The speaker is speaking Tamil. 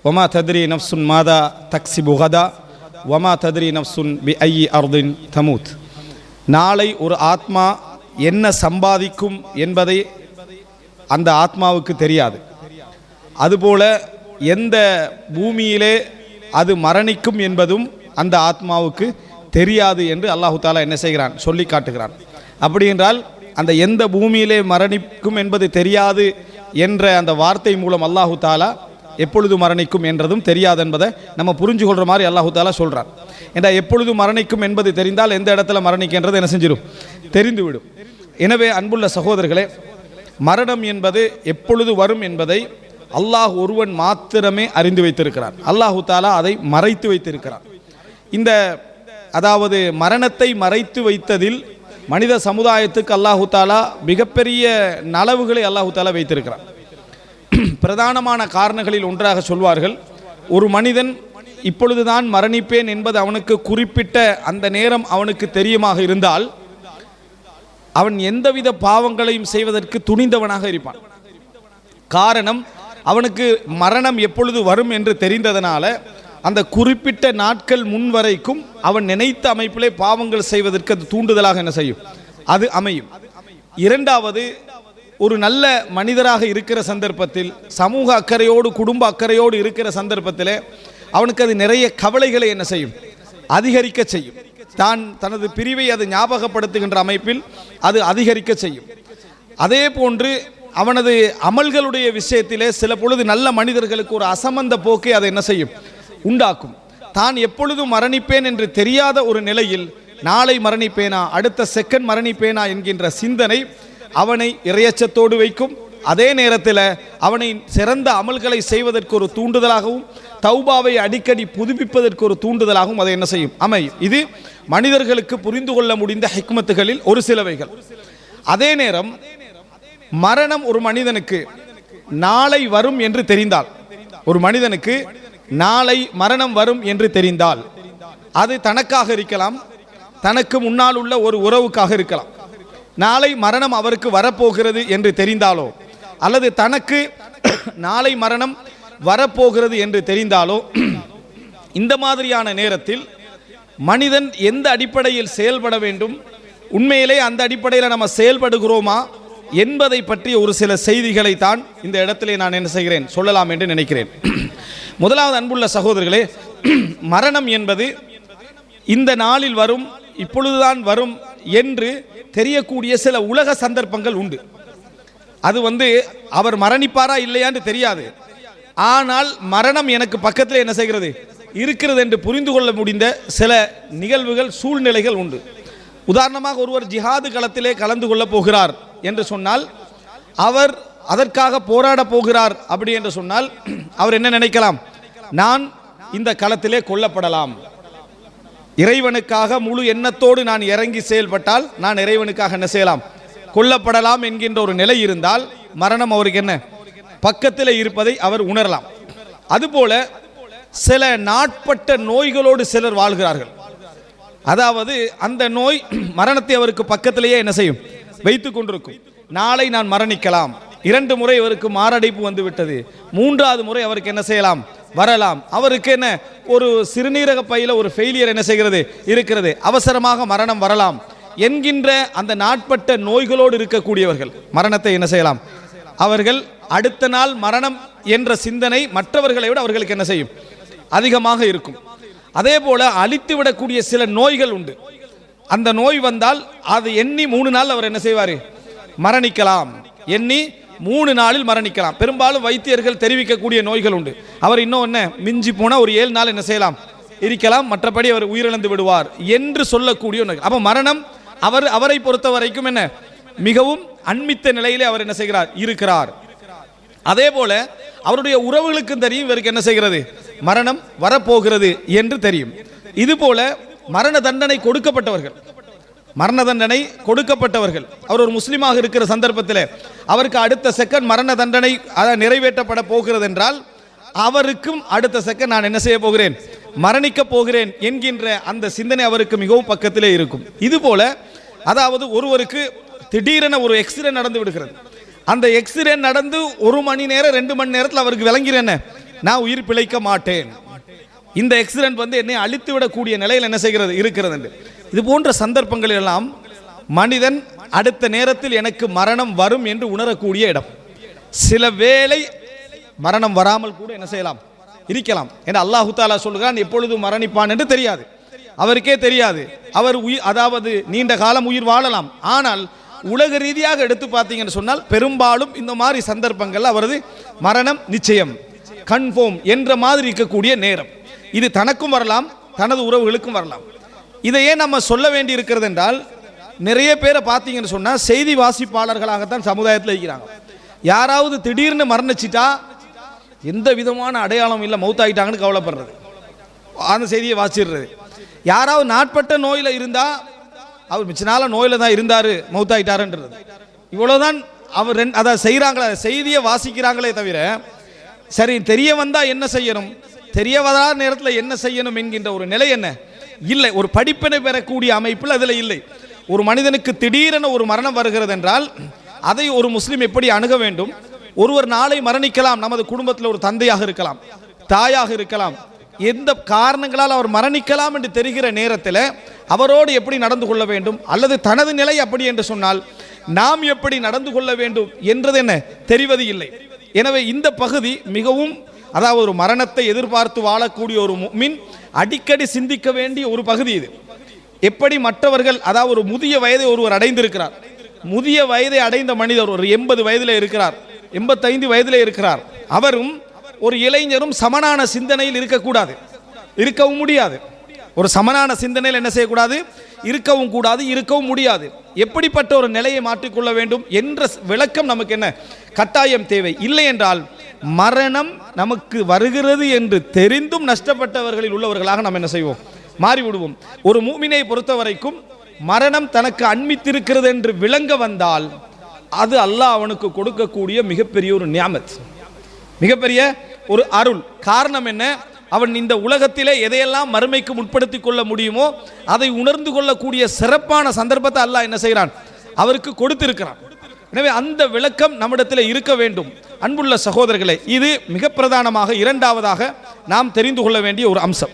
ஒமா தத்ரி நப்சுன் மாதா தக்சி புகதா ஒமா தத்ரி நப்சுன் பி ஐ அர்தின் தமூத் நாளை ஒரு ஆத்மா என்ன சம்பாதிக்கும் என்பதை அந்த ஆத்மாவுக்கு தெரியாது. அதுபோல எந்த பூமியிலே அது மரணிக்கும் என்பதும் அந்த ஆத்மாவுக்கு தெரியாது என்று அல்லாஹு தாலா என்ன செய்கிறான்? சொல்லி காட்டுகிறான். அப்படி என்றால் அந்த எந்த பூமியிலே மரணிக்கும் என்பது தெரியாது என்ற அந்த வார்த்தை மூலம் அல்லாஹு தாலா எப்பொழுது மரணிக்கும் என்றதும் தெரியாது என்பதை நம்ம புரிஞ்சு கொள்கிற மாதிரி அல்லாஹு தாலா சொல்கிறான் ஏன்னா எப்பொழுது மரணிக்கும் என்பது தெரிந்தால் எந்த இடத்துல மரணிக்கின்றது என்ன செஞ்சிடும் தெரிந்துவிடும். எனவே அன்புள்ள சகோதரர்களே மரணம் என்பது எப்பொழுது வரும் என்பதை அல்லாஹ் ஒருவன் மாத்திரமே அறிந்து வைத்திருக்கிறான். அல்லாஹு தாலா அதை மறைத்து வைத்திருக்கிறான். இந்த அதாவது மரணத்தை மறைத்து வைத்ததில் மனித சமுதாயத்துக்கு அல்லாஹு தாலா மிகப்பெரிய நலவுகளை அல்லாஹு தாலா வைத்திருக்கிறான். பிரதானமான காரணங்களில் ஒன்றாக சொல்வார்கள். ஒரு மனிதன் இப்பொழுதுதான் மரணிப்பேன் என்பது அவனுக்கு குறிப்பிட்ட அந்த நேரம் அவனுக்கு தெரியுமாக இருந்தால் அவன் எந்தவித பாவங்களையும் செய்வதற்கு துணிந்தவனாக இருப்பான். காரணம் அவனுக்கு மரணம் எப்பொழுது வரும் என்று தெரிந்ததனால அந்த குறிப்பிட்ட நாட்கள் முன் வரைக்கும் அவன் நினைத்த அமைப்பிலே பாவங்கள் செய்வதற்கு அது தூண்டுதலாக என்ன செய்யும்? அது அமையும். இரண்டாவது ஒரு நல்ல மனிதராக இருக்கிற சந்தர்ப்பத்தில் சமூக அக்கறையோடு குடும்ப அக்கறையோடு இருக்கிற சந்தர்ப்பத்தில் அவனுக்கு அது நிறைய கவலைகளை என்ன செய்யும்? அதிகரிக்க செய்யும். தான் தனது பிரிவை அது ஞாபகப்படுத்துகின்ற அமைப்பில் அது அதிகரிக்க செய்யும். அதே போன்று அவனது அமல்களுடைய விஷயத்திலே சில பொழுது நல்ல மனிதர்களுக்கு ஒரு அசமந்த போக்கை அதை என்ன செய்யும்? உண்டாக்கும். தான் எப்பொழுதும் மரணிப்பேன் என்று தெரியாத ஒரு நிலையில் நாளை மரணிப்பேனா? அடுத்த செகண்ட் மரணிப்பேனா? என்கின்ற சிந்தனை அவனை இறையச்சத்தோடு வைக்கும். அதே நேரத்தில் அவனை சிறந்த அமல்களை செய்வதற்கு ஒரு தூண்டுதலாகவும் தௌபாவை அடிக்கடி புதுப்பிப்பதற்கு ஒரு தூண்டுதலாகவும் அதை என்ன செய்யும்? அமையும். இது மனிதர்களுக்கு புரிந்து கொள்ள முடிந்த ஹிக்மத்துகளில் ஒரு சிலவைகள். அதே நேரம் மரணம் ஒரு மனிதனுக்கு நாளை வரும் என்று தெரிந்தால் ஒரு மனிதனுக்கு நாளை மரணம் வரும் என்று தெரிந்தால் அது தனக்காக இருக்கலாம் தனக்கு முன்னால் உள்ள ஒரு உறவுக்காக இருக்கலாம். நாளை மரணம் அவருக்கு வரப்போகிறது என்று தெரிந்தாலோ? அல்லது தனக்கு நாளை மரணம் வரப்போகிறது என்று தெரிந்தாலோ? இந்த மாதிரியான நேரத்தில் மனிதன் எந்த அடிப்படையில் செயல்பட வேண்டும்? உண்மையிலே அந்த அடிப்படையில் நம்ம செயல்படுகிறோமா? என்பதை பற்றிய ஒரு சில செய்திகளை தான் இந்த இடத்திலே நான் என்ன செய்கிறேன் சொல்லலாம் என்று நினைக்கிறேன். முதலாவது அன்புள்ள சகோதரர்களே மரணம் என்பது இந்த நாளில் வரும் இப்பொழுதுதான் வரும் என்று தெரியக்கூடிய சில உலக சந்தர்ப்பங்கள் உண்டு. அது வந்து அவர் மரணிப்பாரா இல்லையான்னு தெரியாது. ஆனால் மரணம் எனக்கு பக்கத்தில் என்ன செய்கிறது? இருக்கிறது என்று புரிந்து கொள்ள முடிந்த சில நிகழ்வுகள் சூழ்நிலைகள் உண்டு. உதாரணமாக ஒருவர் ஜிஹாது களத்திலே கலந்து கொள்ளப் போகிறார் என்று சொன்னால் அவர் அதற்காக போராட போகிறார் அப்படி என்று சொன்னால் அவர் என்ன நினைக்கலாம்? நான் இந்த களத்திலே கொல்லப்படலாம். இறைவனுக்காக முழு எண்ணத்தோடு நான் இறங்கி செயல்பட்டால் நான் இறைவனுக்காக என்ன செய்யலாம்? கொல்லப்படலாம் என்கின்ற ஒரு நிலை இருந்தால் மரணம் அவருக்கு என்ன? பக்கத்தில் இருப்பதை அவர் உணரலாம். அதுபோல சில நாட்பட்ட நோய்களோடு சிலர் வாழ்கிறார்கள். அதாவது அந்த நோய் மரணத்தை அவருக்கு பக்கத்திலேயே என்ன செய்யும்? வைத்து கொண்டிருக்கும். நாளை நான் மரணிக்கலாம். இரண்டு முறை அவருக்கு மாரடைப்பு வந்துவிட்டது. மூன்றாவது முறை அவருக்கு என்ன செய்யலாம்? வரலாம். அவருக்கு என்ன? ஒரு சிறுநீரக பையில் ஒரு ஃபெயிலியர் என்ன செய்கிறது? இருக்கிறது. அவசரமாக மரணம் வரலாம். என்கின்ற அந்த நாட்பட்ட நோய்களோடு இருக்கக்கூடியவர்கள் மரணத்தை என்ன செய்யலாம்? அவர்கள் அடுத்த நாள் மரணம் என்ற சிந்தனை மற்றவர்களை விட அவர்களுக்கு என்ன செய்யும்? அதிகமாக இருக்கும். அதே போல அழித்து விடக்கூடிய சில நோய்கள் உண்டு. அந்த நோய் வந்தால் அது எண்ணி மூணு நாள் அவர் என்ன செய்வார்? மரணிக்கலாம். எண்ணி மூணு நாளில் மரணிக்கலாம். பெரும்பாலும் வைத்தியர்கள் தெரிவிக்கக்கூடிய நோய்கள் உண்டு. அவர் இன்னும் என்ன? மிஞ்சி போனால் ஒரு ஏழு நாள் என்ன செய்யலாம்? இருக்கலாம். மற்றபடி அவர் உயிரிழந்து விடுவார் என்று சொல்லக்கூடிய நோய். அப்போ மரணம் அவர் அவரை பொறுத்த வரைக்கும் என்ன? மிகவும் அண்மித்த நிலையிலே அவர் என்ன செய்கிறார்? இருக்கிறார். அதே போல அவருடைய உறவுகளுக்கும் தெரியும் இவருக்கு என்ன செய்கிறது? மரணம் வரப்போகிறது என்று தெரியும். இது போல மரண தண்டனை கொடுக்கப்பட்டவர்கள் மரண தண்டனை கொடுக்கப்பட்டவர்கள். அவர் ஒரு முஸ்லீமாக இருக்கிற சந்தர்ப்பத்தில் அவருக்கு அடுத்த செகண்ட் மரண தண்டனை அதாவது நிறைவேற்றப்பட போகிறது என்றால் அவருக்கும் அடுத்த செகண்ட் நான் என்ன செய்ய போகிறேன்? மரணிக்க போகிறேன் என்கின்ற அந்த சிந்தனை அவருக்கு மிகவும் பக்கத்திலே இருக்கும். இது போல அதாவது ஒருவருக்கு திடீரென ஒரு எக்ஸிடென்ட் நடந்து விடுகிறது. அந்த எக்ஸிடென்ட் நடந்து ஒரு மணி நேரம் ரெண்டு மணி நேரத்தில் அவருக்கு விளங்கிறேன்ன நான் உயிர் பிழைக்க மாட்டேன். இந்த எக்ஸிடென்ட் வந்து என்னை அழித்து விடக்கூடிய நிலையில் என்ன செய்கிறது? இருக்கிறது என்று. இது போன்ற சந்தர்ப்பங்களெல்லாம் மனிதன் அடுத்த நேரத்தில் எனக்கு மரணம் வரும் என்று உணரக்கூடிய இடம். சில வேளை மரணம் வராமல் கூட என்ன செய்யலாம்? இருக்கலாம். என்று அல்லாஹு தாலா சொல்கிறான் எப்பொழுது மரணிப்பான் என்று தெரியாது. அவருக்கே தெரியாது. அவர் உயிர் அதாவது நீண்ட காலம் உயிர் வாழலாம். ஆனால் உலக ரீதியாக எடுத்து பார்த்தீங்கன்னு சொன்னால் பெரும்பாலும் இந்த மாதிரி சந்தர்ப்பங்கள் அவரது மரணம் நிச்சயம். கன்ஃபார்ம் என்ற மாதிரி இருக்கக்கூடிய நேரம். இது தனக்கும் வரலாம் தனது உறவுகளுக்கும் வரலாம். இதையே நம்ம சொல்ல வேண்டி இருக்கிறது என்றால் நிறைய பேரை பார்த்தீங்கன்னு சொன்னால் செய்தி வாசிப்பாளர்களாகத்தான் சமுதாயத்தில் இருக்கிறாங்க. யாராவது திடீர்னு மரணிச்சிட்டா எந்த விதமான அடையாளம் இல்லை மௌத்தாயிட்டாங்கன்னு கவலைப்படுறது. அந்த செய்தியை வாசிடுறது யாராவது நாட்பட்ட நோயில் இருந்தால் அவர் மிச்ச நாள நோயில் தான் இருந்தார் மௌத்தாயிட்டாருன்றது. இவ்வளோதான் அவர் ரெண்டு அதை செய்கிறாங்களே செய்தியை வாசிக்கிறாங்களே தவிர சரி தெரிய வந்தால் என்ன செய்யணும்? தெரிய வராத நேரத்தில் என்ன செய்யணும் என்கின்ற ஒரு நிலை என்ன? இல்லை ஒரு படிப்பினை பெறக்கூடிய அமைப்பில் அதில் இல்லை. ஒரு மனிதனுக்கு திடீரென ஒரு மரணம் வருகிறது என்றால் அதை ஒரு முஸ்லீம் எப்படி அணுக வேண்டும்? ஒருவர் நாளை மரணிக்கலாம் நமது குடும்பத்தில் ஒரு தந்தையாக இருக்கலாம் தாயாக இருக்கலாம். எந்த காரணங்களால் அவர் மரணிக்கலாம் என்று தெரிகிற நேரத்தில் அவரோடு எப்படி நடந்து கொள்ள வேண்டும்? அல்லது தனது நிலை அப்படி என்று சொன்னால் நாம் எப்படி நடந்து கொள்ள வேண்டும் என்றது என்ன? தெரிவது இல்லை. எனவே இந்த பகுதி மிகவும் அதாவது ஒரு மரணத்தை எதிர்பார்த்து வாழக்கூடிய ஒரு மின் அடிக்கடி சிந்திக்க வேண்டிய ஒரு பகுதி இது. எப்படி மற்றவர்கள் அதாவது ஒரு முதிய வயதை ஒருவர் அடைந்திருக்கிறார். முதிய வயதை அடைந்த மனிதர் ஒரு எண்பது வயதில் இருக்கிறார். எண்பத்தைந்து வயதில் இருக்கிறார். அவரும் ஒரு இளைஞரும் சமனான சிந்தனையில் இருக்கக்கூடாது. இருக்கவும் முடியாது. ஒரு சமனான சிந்தனையில் என்ன செய்யக்கூடாது? இருக்கவும் கூடாது இருக்கவும் முடியாது. எப்படிப்பட்ட ஒரு நிலையை மாற்றிக்கொள்ள வேண்டும் என்ற விளக்கம் நமக்கு என்ன? கட்டாயம் தேவை. இல்லை என்றால் மரணம் நமக்கு வருகிறது என்று தெரிந்தும் நஷ்டப்பட்டவர்களில் உள்ளவர்களாக நாம் என்ன செய்வோம்? மாறிவிடுவோம். ஒரு மூமினை பொறுத்த வரைக்கும் மரணம் தனக்கு அண்மித்திருக்கிறது என்று விளங்க வந்தால் அது அல்லாஹ் அவனுக்கு கொடுக்கக்கூடிய மிகப்பெரிய ஒரு நியாமத். மிகப்பெரிய ஒரு அருள். காரணம் என்ன? அவன் இந்த உலகத்திலே எதையெல்லாம் மறுமைக்கு முற்படுத்தி கொள்ள முடியுமோ அதை உணர்ந்து கொள்ளக்கூடிய சிறப்பான சந்தர்ப்பத்தை அல்லாஹ் என்ன செய்கிறான்? அவருக்கு கொடுத்திருக்கிறான். எனவே அந்த விளக்கம் நம்மிடத்தில் இருக்க வேண்டும். அன்புள்ள சகோதரர்களே இது மிக பிரதானமாக இரண்டாவதாக நாம் தெரிந்து கொள்ள வேண்டிய ஒரு அம்சம்.